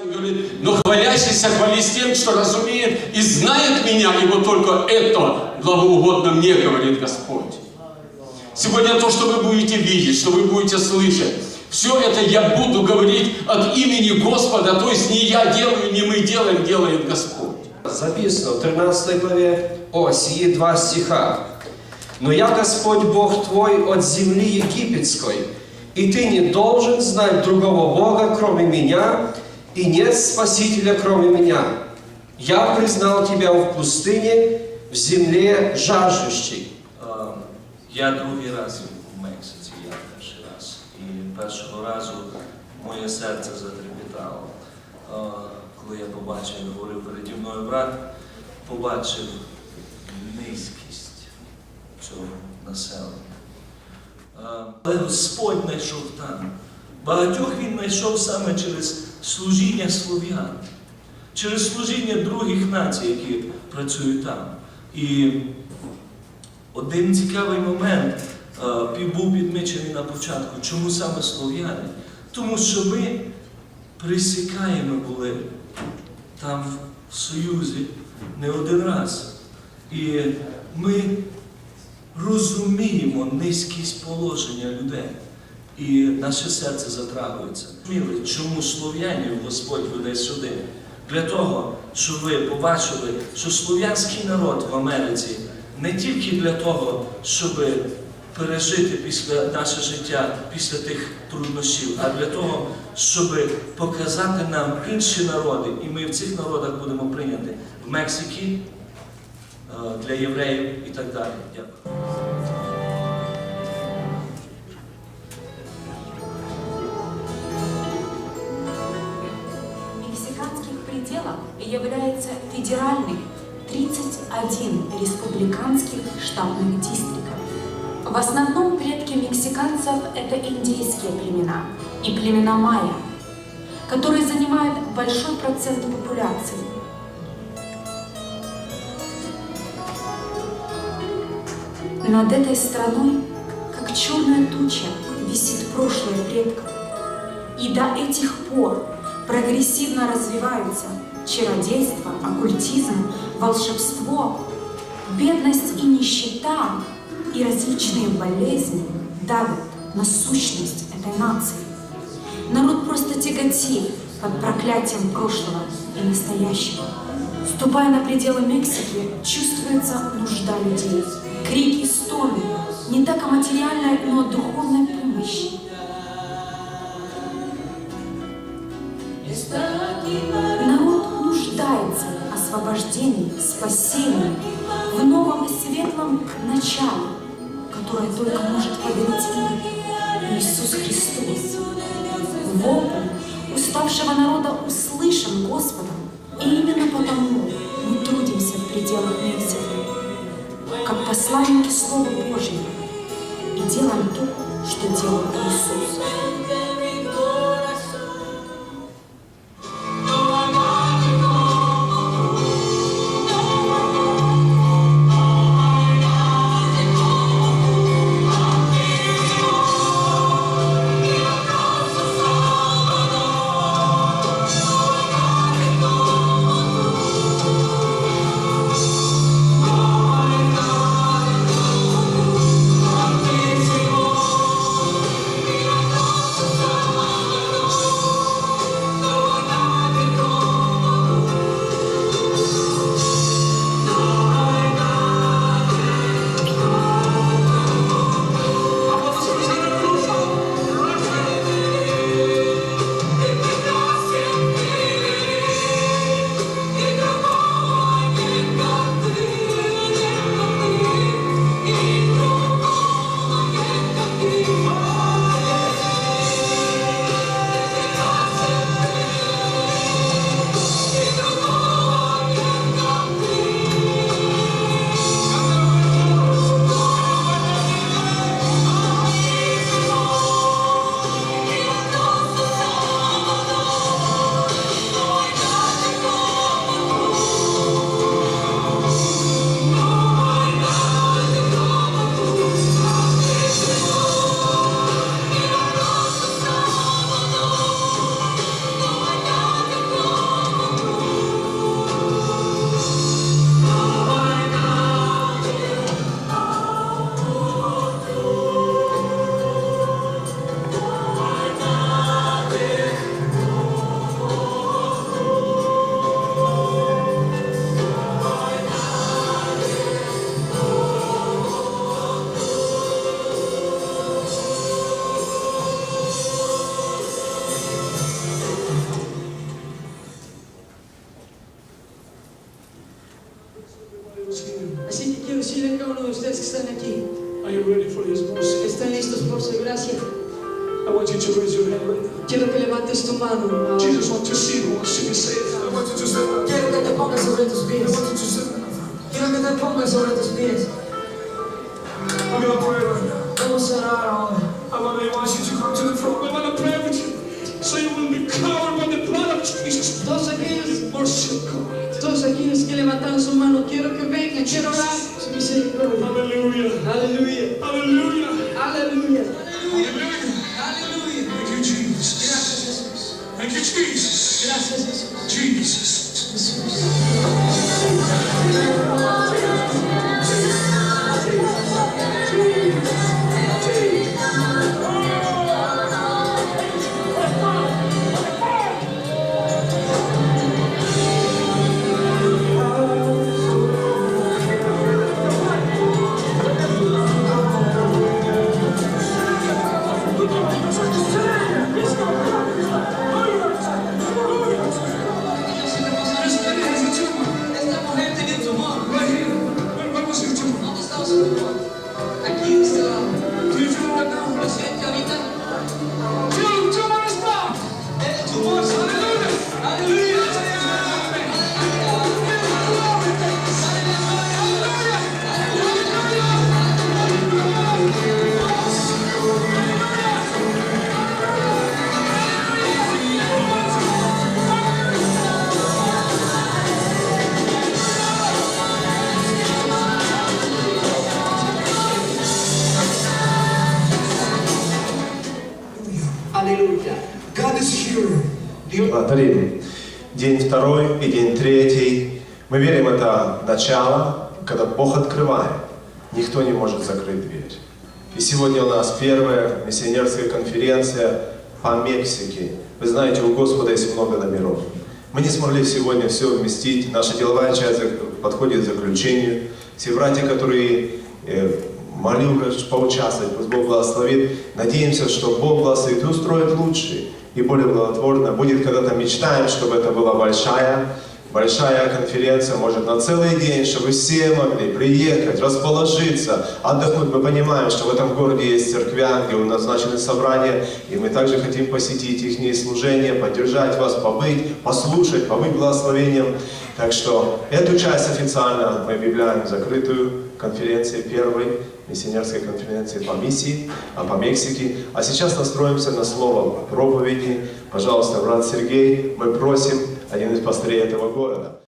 Говорит, но хвалящийся хвались тем, что разумеет и знает меня, и вот только это благоугодно мне, говорит Господь. Сегодня то, что вы будете видеть, что вы будете слышать, все это я буду говорить от имени Господа, то есть не я делаю, не мы делаем, делает Господь. Записано в 13 главе, о, сии два стиха. «Но я Господь Бог твой от земли египетской, и ты не должен знать другого Бога, кроме меня, и нет Спасителя, кроме меня. Я признал тебя в пустыне, в земле жаждущей». Я другий раз в Мексиці, я перший раз. І першого разу моє серце затрепетало. Коли я побачив, говорив переді мною брат, побачив низькість цього населення. Але Господь знайшов там. Багатьох він знайшов саме через служіння слов'ян, через служіння других націй, які працюють там. І один цікавий момент е, був підмічений на початку. Чому саме слов'яни? Тому що ми присікаємо були там в Союзі не один раз. І ми розуміємо низькість положення людей. І наше серце затрагується. Чому слов'янів Господь веде сюди? Для того, щоб ви побачили, що слов'янський народ в Америці не тільки для того, щоб пережити після наше життя після тих труднощів, а для того, щоб показати нам інші народи, і ми в цих народах будемо прийняті в Мексиці, е, для євреїв і так далі. Дякую. Является федеральных 31 республиканских штатных дистриков. В основном предки мексиканцев – это индейские племена и племена майя, которые занимают большой процент популяции. Над этой страной, как черная туча, висит прошлое предков. И до этих пор прогрессивно развиваются чародейство, оккультизм, волшебство, бедность и нищета и различные болезни давят на сущность этой нации. Народ просто тяготеет под проклятием прошлого и настоящего. Ступая на пределы Мексики, чувствуется нужда людей. Крики, стоны, не так о материальной, но о духовной помощи. Освобождении, спасении, в новом и светлом начале, которое только может подарить им Иисус Христос. Вопль уставшего народа услышан Господом, и именно потому мы трудимся в пределах Мексики, как посланники Слова Божьего, и делаем то, что делал Иисус. cada uno de ustedes que están aquí. Are you ready for his mercy? ¿Están listos por su gracia? I want you to raise your hand right now. Quiero que levantes tu mano. Jesus wants to see you, wants to be saved. I want you to stand up. Quiero que te pongas sobre tus pies. I want you to stand up. Quiero que te pongas sobre tus pies. I'm going to pray right now. Vamos a orar ahora. I want to want you to come to the front. I want to pray with you. So you will be covered by the blood of Jesus. Todos aquellos, todos aquellos que levantaron su mano, quiero que vengan, quiero orar. Aleluia. Aleluia. Благодарим. День второй и день третий. Мы верим, это начало, когда Бог открывает. Никто не может закрыть дверь. И сегодня у нас первая миссионерская конференция по Мексике. Вы знаете, у Господа есть много номеров. Мы не смогли сегодня все вместить. Наша деловая часть подходит к заключению. Все братья, которые э, могли уже поучаствовать, пусть Бог благословит. Надеемся, что Бог благословит и устроит лучше и более благотворно. Будет когда-то мечтаем, чтобы это была большая, большая конференция, может на целый день, чтобы все могли приехать, расположиться, отдохнуть. Мы понимаем, что в этом городе есть церквя, где у нас назначены собрания, и мы также хотим посетить их служения, поддержать вас, побыть, послушать, побыть благословением. Так что эту часть официально мы объявляем закрытую конференцией первой миссионерской конференции по миссии, а по Мексике. А сейчас настроимся на слово проповеди. Пожалуйста, брат Сергей, мы просим один из пастырей этого города.